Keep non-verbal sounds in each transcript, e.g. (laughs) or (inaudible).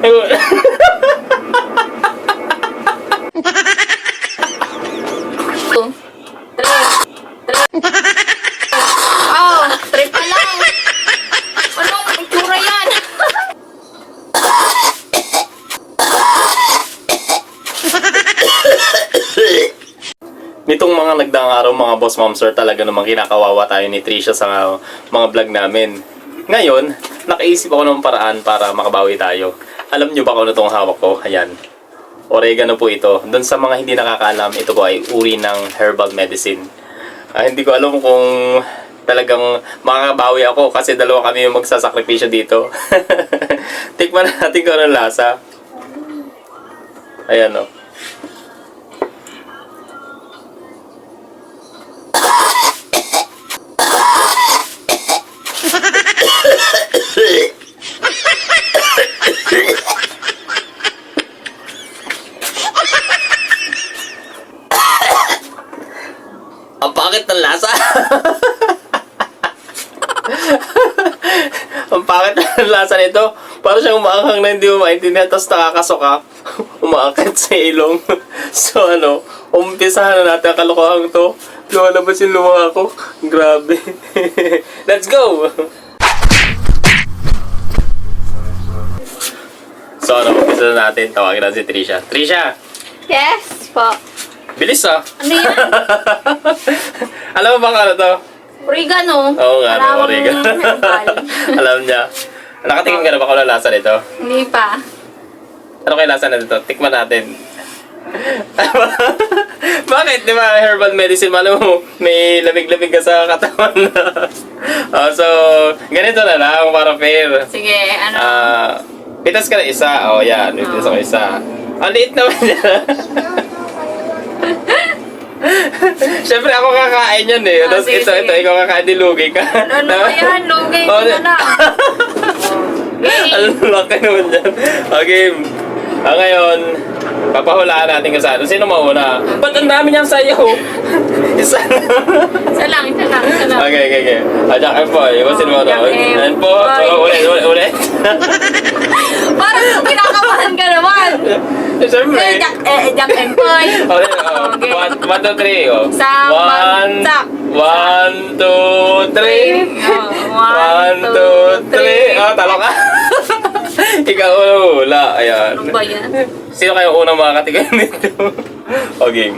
Oh, three pa. Anong itsura yan? Nitong mga nagdaang araw mga boss mom sir talaga namang kinakawawa tayo ni Trisha sa mga vlog namin. Ngayon, nakaisip ako ng paraan para makabawi tayo. Alam nyo ba kung ano itong hawak ko? Ayan. Oregano po ito. Doon sa mga hindi nakakaalam, ito po ay uri ng herbal medicine. Ah, hindi ko alam kung talagang makakabawi ako kasi dalawa kami yung magsasakripisyo dito. (laughs) Tikman natin kung anong lasa. Ayan oh. o. Ang pangit ng lasa. Ang pangit ng lasa nito. Parang siyang umaanghang na hindi mo maintindihan tapos nakakasuka. (laughs) Umaakit sa ilong. (laughs) so ano, umpisahan na natin ang kalokohan to. Lumalabas yung lumawa ko. Grabe. (laughs) Let's go! So ano, umpisa na natin. Tawagin natin si Trisha. Trisha! Yes po. Bilis ah! Ano yan? Alam mo ba kung ano to? Oregano. Oo nga, no, oregano. (laughs) herbal. Alam niya. Nakatingin ka na ba kung ano lasa nito? Hindi pa. Ano kaya lasa na nito? Tikman natin. (laughs) Bakit? Di ba herbal medicine, alam mo, may lamig-lamig ka sa katawan. (laughs) oh, so, ganito na lang para fair. Sige, ano? Ah, pitas ka na isa. Oh, yan. Pitas ako isa. Ang liit naman niya. (laughs) Siyempre ako kakain yan eh. Ah, Tapos sige, ito, sige. ito, ikaw kakain din lugi ka. ano ba yan? Lugay Oh, ko na lang. Okay. Ang laki naman dyan. Okay. Ah, ngayon, papahulaan natin kung saan. Sino mauna? Ba't ang dami niyang sayo? (laughs) Isa lang. Isa lang, isa lang, isa lang. okay, okay, okay. Ah, Jack and Poy. Iwasin mo na. Jack and Ayan po. Poy. Oh, ulit, ulit, ulit. (laughs) Parang kinakabahan ka Eh, Siyempre. Jack, eh, Jack and Poy. Okay, (laughs) oh. (laughs) Okay. One, one, two, three. Oh. Isang One, bagsak. one, two, three. Oh, One, two, three. Oh, talo ka. (laughs) Ikaw una hula. Ayan. Ano ba yan? Sino kayo unang makakatigan nito? okay.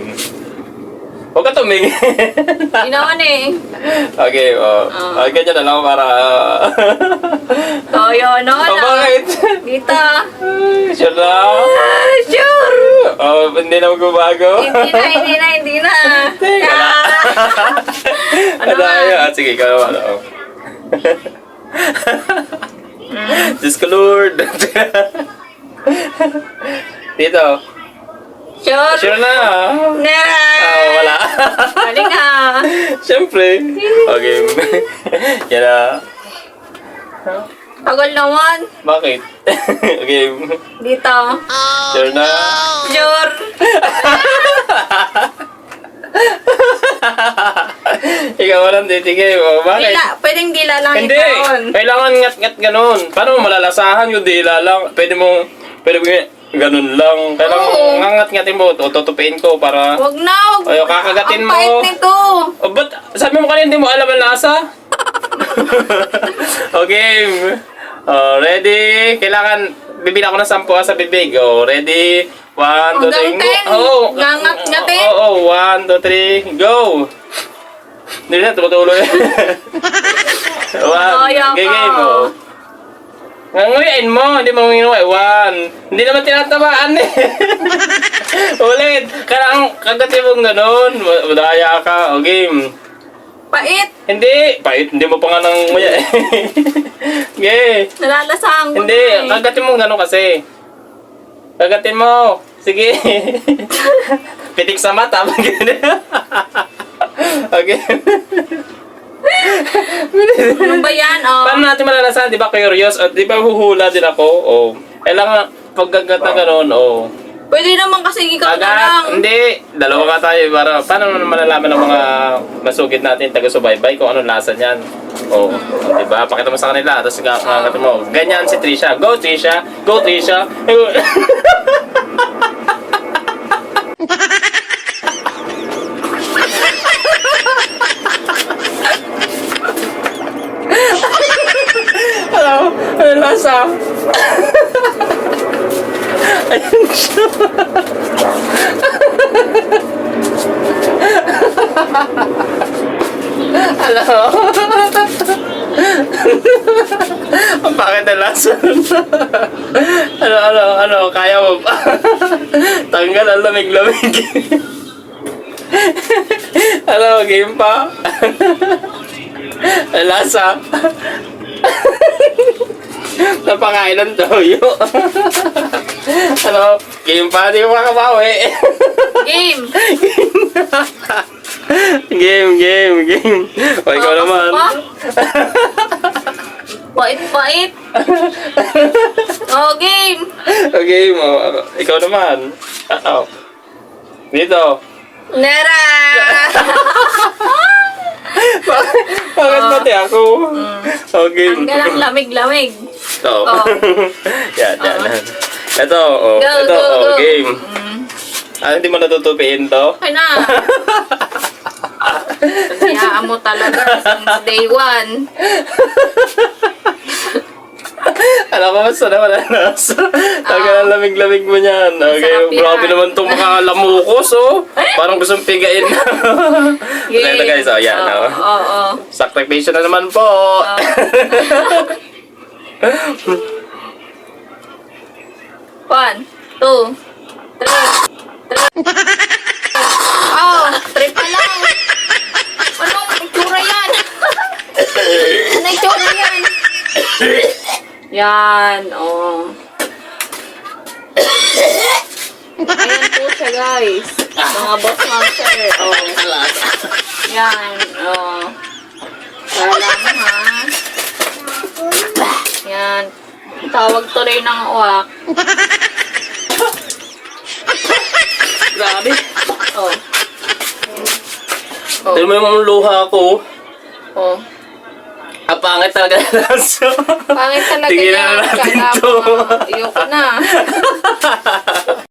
Huwag ka tumingin. (laughs) Hindi naman eh. okay, oh. Oh. Ganyan na lang para... (laughs) Oh, yun, ano, oh, ano. bakit? Dito. Sure na? Ah, sure. Oh, hindi na magbabago? Hindi na, hindi na, hindi na. (laughs) Teka. Ano ano ba? yun? Ah, sige, ikaw naman. Oh. Diyos ko, Lord. Dito. Sure. Sure na. Na. Ah, wala. Galing ah. (laughs) Siyempre. Okay. (laughs) Yan na. Tagal naman. Bakit? (laughs) okay. Dito. Sure na. Sure. Ikaw walang titigay mo. Bakit? Dila, pwedeng dila lang Hindi. itaon. Kailangan ngat-ngat ganun. Paano mo malalasahan yung dila lang? Pwede mo, pwede mo ganun lang. Kailangan Oo. ngangat-ngatin mo. O, tutupiin ko para... Wag na, wag. Ayaw, kakagatin Ang mo. pait nito. O, ba't sabi mo kanina hindi mo alam ang lasa? (laughs) okay. Oh, ready? Kailangan, bibilang ko ng sampu ah, sa bibig. Oh, ready? One, two, three, Hanggang ten. go. Oh, Ngangat-ngatin. Oo, oh, one, two, three, go. Hindi na, tumutuloy. (laughs) one, Ayaw game, ka. game, oh. Nganguyain mo, hindi mo. One. Hindi naman tinatamaan eh. (laughs) Ulit. Kailangan kagatin mong ganun. Madaya ka. O game. Pait. Hindi. Pait, hindi mo pa nga nang nguya eh. (laughs) okay. Nalalasahan ko Hindi. na eh. Kagatin mo ganun kasi. Kagatin mo. Sige. (laughs) Pitik sa mata. okay. Ano ba yan? Oh. Paano natin malalasahan? Di ba curious? At di ba huhula din ako? O. Kailangan paggagat na gano'n, o. Pwede naman kasi ikaw na lang. Agad, hindi. Dalawa ka tayo. Para, paano naman malalaman ng mga masugid natin, taga-subaybay, kung anong lasa niyan? Oo. Oh, diba? Pakita mo sa kanila. Tapos nga, nga mo. Ganyan si Trisha. Go, Trisha. Go, Trisha. (laughs) Ano lasa? Ayun siya. Hello? Ang bakit na lasa ano, ano, ano, kaya mo pa? Tanggal ang lamig-lamig. ano, game pa? Lasa. (laughs) Napakain ng toyo. (laughs) ano, game pa, di mo makabawi. Game. (laughs) game, game, game. O, ikaw naman. Pa? Pait-pait. Oh, game. O, game, o. Ikaw naman. Oo. Dito. Nera. Bakit pati ako? O, game. Tanggal ang lamig-lamig. Oo. Oh. (laughs) yan, yan. Ito, o. Go, Ito, go, o, go. game. Ah, hindi mo natutupiin to? Okay na. Siyaan mo talaga since day one. (laughs) Alam ko, basta naman ang nasa. Tagal ang lamig-lamig mo niyan. Okay, grabe naman itong mga lamukos, oh. Parang gustong pigain (laughs) na. Game. Ito guys, oh, yan. Oo, oh. oo, oo. Sakripisyo na naman po. One, two, three, three. Oh, three pa lang. Anong itsura yan? ano itsura yan? Yan, oh. Ayan po siya, guys. Mga boss monster. Oh. Yan, oh. Para lang, ha? Yan. Tawag tuloy ng uwak. Grabe. Oh. Oh. Tignan mo yung luha ko. Oh. Ang pangit talaga ng laso. Pangit talaga Tigilan yan. na natin to. ayoko na. (laughs)